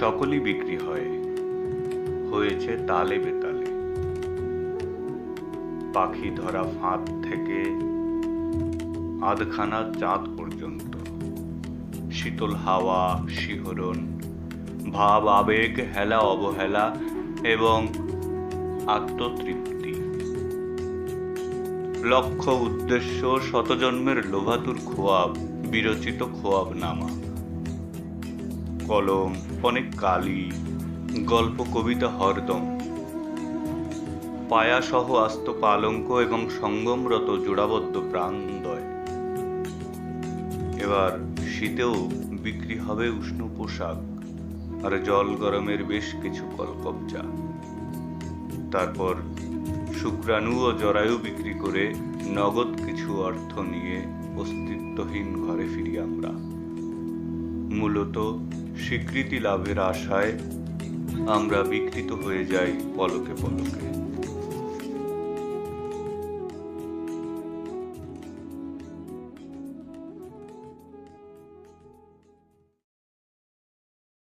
সকলই বিক্রি হয়। হয়েছে তালে বেতালে। পাখি ধরা ফাঁদ থেকে আধখানা চাঁদ পর্যন্ত। শীতল হাওয়া, শিহরণ, ভাব, আবেগ, হেলা, অবহেলা এবং আত্মতৃপ্তি। লক্ষ্য, উদ্দেশ্য, শতজন্মের লোভাতুর খোয়াব, বিরচিত খোয়াব নামা কলম, অনেক কালি, গল্প, কবিতা, হরদম। পায়াসহ আস্ত পালঙ্ক এবং সঙ্গমরত জোড়াবদ্ধ প্রাণদয়। এবার শীতেও বিক্রি হবে উষ্ণ পোশাক, আর জল গরমের বেশ কিছু কলকবজা। তারপর শুক্রাণু ও জরায়ু বিক্রি করে নগদ কিছু অর্থ নিয়ে অস্তিত্বহীন ঘরে ফিরি আমরা। মূলত স্বীকৃতি লাভের আশায় আমরা বিকৃত হয়ে যাই পলকে পলকে।